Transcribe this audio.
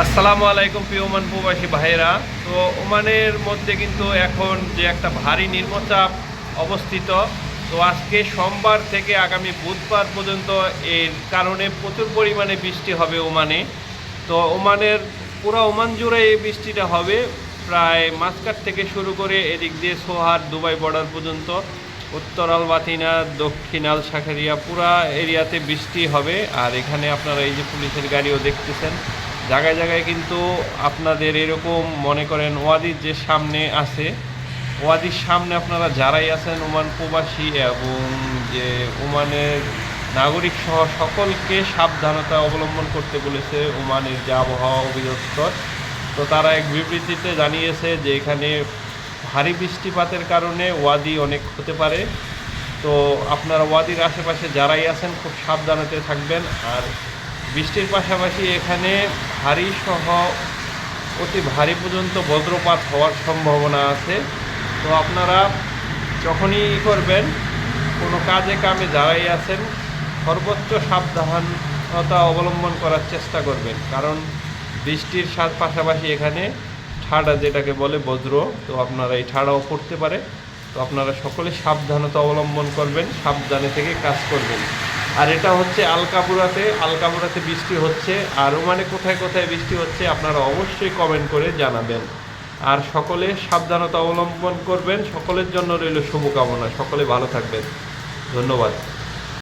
আসসালামু আলাইকুম প্রিয় ওমান প্রবাসী ভাইয়েরা। তো ওমানের মধ্যে কিন্তু এখন যে একটা ভারী নির্মচাপ অবস্থিত, তো আজকে সোমবার থেকে আগামী বুধবার পর্যন্ত এর কারণে প্রচুর পরিমাণে বৃষ্টি হবে ওমানে। তো ওমানের পুরো ওমান জুড়ে এই বৃষ্টিটা হবে প্রায় মাঝকাট থেকে শুরু করে এদিক দিয়ে সোহার, দুবাই বর্ডার পর্যন্ত, উত্তর আল বাতিনা দক্ষিণ আল শাখারিয়া পুরা এরিয়াতে বৃষ্টি হবে। আর এখানে আপনারা এই যে পুলিশের গাড়িও দেখতেছেন জায়গায় জায়গায় কিন্তু আপনাদের এরকম মনে করেন ওয়াদির যে সামনে আছে, ওয়াদির সামনে আপনারা যারাই আছেন ওমান প্রবাসী এবং যে ওমানের নাগরিক সহ সকলকে সাবধানতা অবলম্বন করতে বলেছে ওমানের যে আবহাওয়া অধিদপ্তর, তো তারা এক বিবৃতিতে জানিয়েছে যে এখানে ভারী বৃষ্টিপাতের কারণে ওয়াদি অনেক হতে পারে। তো আপনারা ওয়াদির আশেপাশে যারাই আছেন খুব সাবধানতে থাকবেন। আর বৃষ্টির পাশাপাশি এখানে ভারী সহ অতি ভারী পর্যন্ত বজ্রপাত হওয়ার সম্ভাবনা আছে। তো আপনারা যখনই করবেন, কোনো কাজে কামে যারাই আছেন, সর্বোচ্চ সাবধানতা অবলম্বন করার চেষ্টা করবেন। কারণ বৃষ্টির সাথ পাশাপাশি এখানে ঠাডা যেটাকে বলে বজ্র, তো আপনারা এই ঠাডাও পড়তে পারে। তো আপনারা সকলে সাবধানতা অবলম্বন করবেন, সাবধানে থেকে কাজ করবেন। আর এটা হচ্ছে আলকাপুরাতে আলকাপুরাতে বৃষ্টি হচ্ছে। আর মানে কোথায় কোথায় বৃষ্টি হচ্ছে আপনারা অবশ্যই কমেন্ট করে জানাবেন। আর সকলে সাবধানতা অবলম্বন করবেন। সকলের জন্য রইল শুভকামনা। সকলে ভালো থাকবেন। ধন্যবাদ।